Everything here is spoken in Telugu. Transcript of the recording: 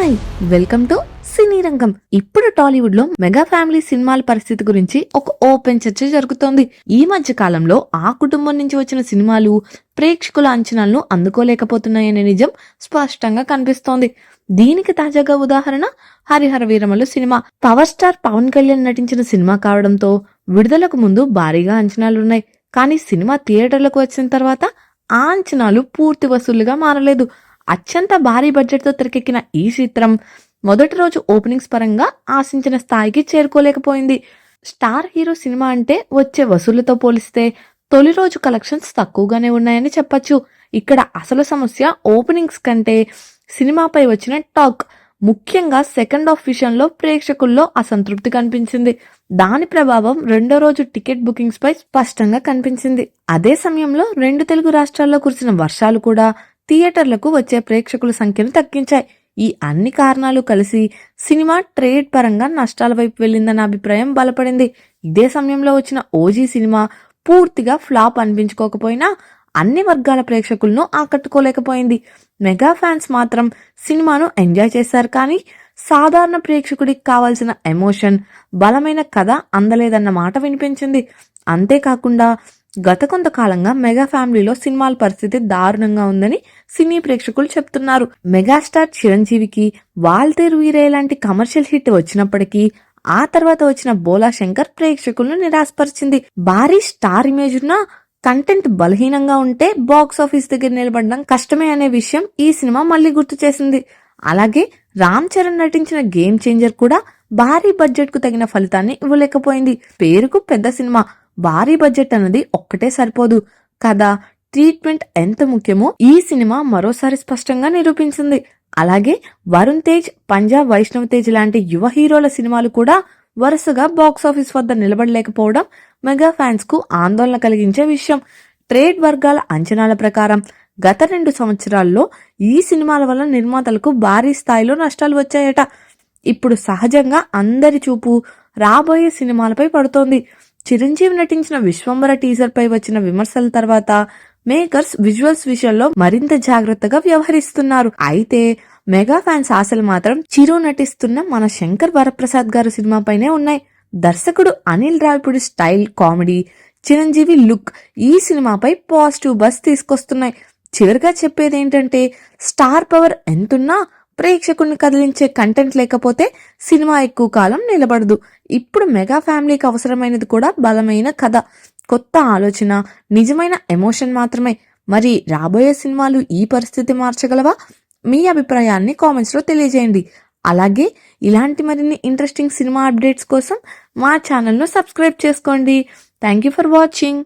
హాయ్ వెల్కమ్ టు సినీ రంగం. ఇప్పుడు టాలీవుడ్లో మెగా ఫ్యామిలీ సినిమాల పరిస్థితి గురించి ఒక ఓపెన్ చర్చ జరుగుతోంది. ఈ మధ్య కాలంలో ఆ కుటుంబం నుంచి వచ్చిన సినిమాలు ప్రేక్షకుల అంచనాలను అందుకోలేకపోతున్నాయనే నిజం స్పష్టంగా కనిపిస్తోంది. దీనికి తాజాగా ఉదాహరణ Harihara Veeramallu cinema. Power star Pawan Kalyan నటించిన సినిమా కావడంతో విడుదలకు ముందు భారీగా అంచనాలున్నాయి. కానీ సినిమా థియేటర్లకు వచ్చిన తర్వాత ఆ అంచనాలు పూర్తి వసూలుగా మారలేదు. అత్యంత భారీ బడ్జెట్తో తెరకెక్కిన ఈ చిత్రం మొదటి రోజు ఓపెనింగ్స్ పరంగా ఆశించిన స్థాయికి చేరుకోలేకపోయింది. స్టార్ హీరో సినిమా అంటే వచ్చే వసూళ్ళతో పోలిస్తే తొలి రోజు కలెక్షన్స్ తక్కువగానే ఉన్నాయని చెప్పొచ్చు. ఇక్కడ అసలు సమస్య ఓపెనింగ్స్ కంటే సినిమాపై వచ్చిన టాక్ ముఖ్యంగా సెకండ్ హాఫ్ విషయంలో ప్రేక్షకుల్లో అసంతృప్తి కనిపించింది. దాని ప్రభావం రెండో రోజు టికెట్ బుకింగ్స్ పై స్పష్టంగా కనిపించింది. అదే సమయంలో రెండు తెలుగు రాష్ట్రాల్లో కురిసిన వర్షాలు కూడా థియేటర్లకు వచ్చే ప్రేక్షకుల సంఖ్యను తగ్గించాయి. ఈ అన్ని కారణాలు కలిసి సినిమా ట్రేడ్ పరంగా నష్టాల వైపు వెళ్ళిందన్న అభిప్రాయం బలపడింది. ఇదే సమయంలో వచ్చిన ఓజీ సినిమా పూర్తిగా ఫ్లాప్ అనిపించుకోకపోయినా అన్ని వర్గాల ప్రేక్షకులను ఆకట్టుకోలేకపోయింది. మెగా ఫ్యాన్స్ మాత్రం సినిమాను ఎంజాయ్ చేశారు కానీ సాధారణ ప్రేక్షకుడికి కావాల్సిన ఎమోషన్ బలమైన కథ అందలేదన్న మాట వినిపించింది. అంతేకాకుండా గత కొంతకాలంగా మెగా ఫ్యామిలీలో సినిమాల పరిస్థితి దారుణంగా ఉందని సినీ ప్రేక్షకులు చెప్తున్నారు. మెగాస్టార్ చిరంజీవికి వాల్తేరు వీరే లాంటి కమర్షియల్ హిట్ వచ్చినప్పటికీ ఆ తర్వాత వచ్చిన బోలా శంకర్ ప్రేక్షకులను నిరాశపరిచింది. భారీ స్టార్ ఇమేజ్ ఉన్న కంటెంట్ బలహీనంగా ఉంటే బాక్స్ ఆఫీస్ దగ్గర నిలబడడం కష్టమే అనే విషయం ఈ సినిమా మళ్ళీ గుర్తు చేసింది. అలాగే రామ్ చరణ్ నటించిన గేమ్ చేంజర్ కూడా భారీ బడ్జెట్కు తగిన ఫలితాన్ని ఇవ్వలేకపోయింది. పేరుకు పెద్ద సినిమా. భారీ బడ్జెట్ అన్నది ఒక్కటే సరిపోదు కథ ట్రీట్మెంట్ ఎంత ముఖ్యమో ఈ సినిమా మరోసారి స్పష్టంగా నిరూపించింది. అలాగే వరుణ్ తేజ్ పంజాబ్ వైష్ణవ్ తేజ్ లాంటి యువ హీరోల సినిమాలు కూడా వరుసగా బాక్స్ ఆఫీస్ వద్ద నిలబడలేకపోవడం మెగా ఫ్యాన్స్కు ఆందోళన కలిగించే విషయం. ట్రేడ్ వర్గాల అంచనాల ప్రకారం గత రెండు సంవత్సరాల్లో ఈ సినిమాల వల్ల నిర్మాతలకు భారీ స్థాయిలో నష్టాలు వచ్చాయట. ఇప్పుడు సహజంగా అందరి చూపు రాబోయే సినిమాలపై పడుతోంది. చిరంజీవి నటించిన విశ్వంబర టీజర్ పై వచ్చిన విమర్శల తర్వాత మేకర్స్ విజువల్స్ విషయంలో మరింత జాగ్రత్తగా వ్యవహరిస్తున్నారు. అయితే మెగా ఫ్యాన్స్ ఆశలు మాత్రం చిరు నటిస్తున్న మన శంకర్ వరప్రసాద్ గారు సినిమాపైనే ఉన్నాయి. దర్శకుడు Anil Ravipudi style comedy Chiranjeevi look ఈ సినిమాపై పాజిటివ్ బస్ తీసుకొస్తున్నాయి. చివరిగా చెప్పేది ఏంటంటే స్టార్ పవర్ ఎంతున్నా ప్రేక్షకుల్ని కదిలించే కంటెంట్ లేకపోతే సినిమా ఎక్కువ కాలం నిలబడదు. ఇప్పుడు మెగా ఫ్యామిలీకి అవసరమైనది కూడా బలమైన కథ. కొత్త ఆలోచన నిజమైన ఎమోషన్ మాత్రమే. మరి రాబోయే సినిమాలు ఈ పరిస్థితి మార్చగలవా? మీ అభిప్రాయాన్ని కామెంట్స్లో తెలియజేయండి. అలాగే ఇలాంటి మరిన్ని ఇంట్రెస్టింగ్ సినిమా అప్డేట్స్ కోసం మా ఛానల్ను సబ్స్క్రైబ్ చేసుకోండి. Thank you for watching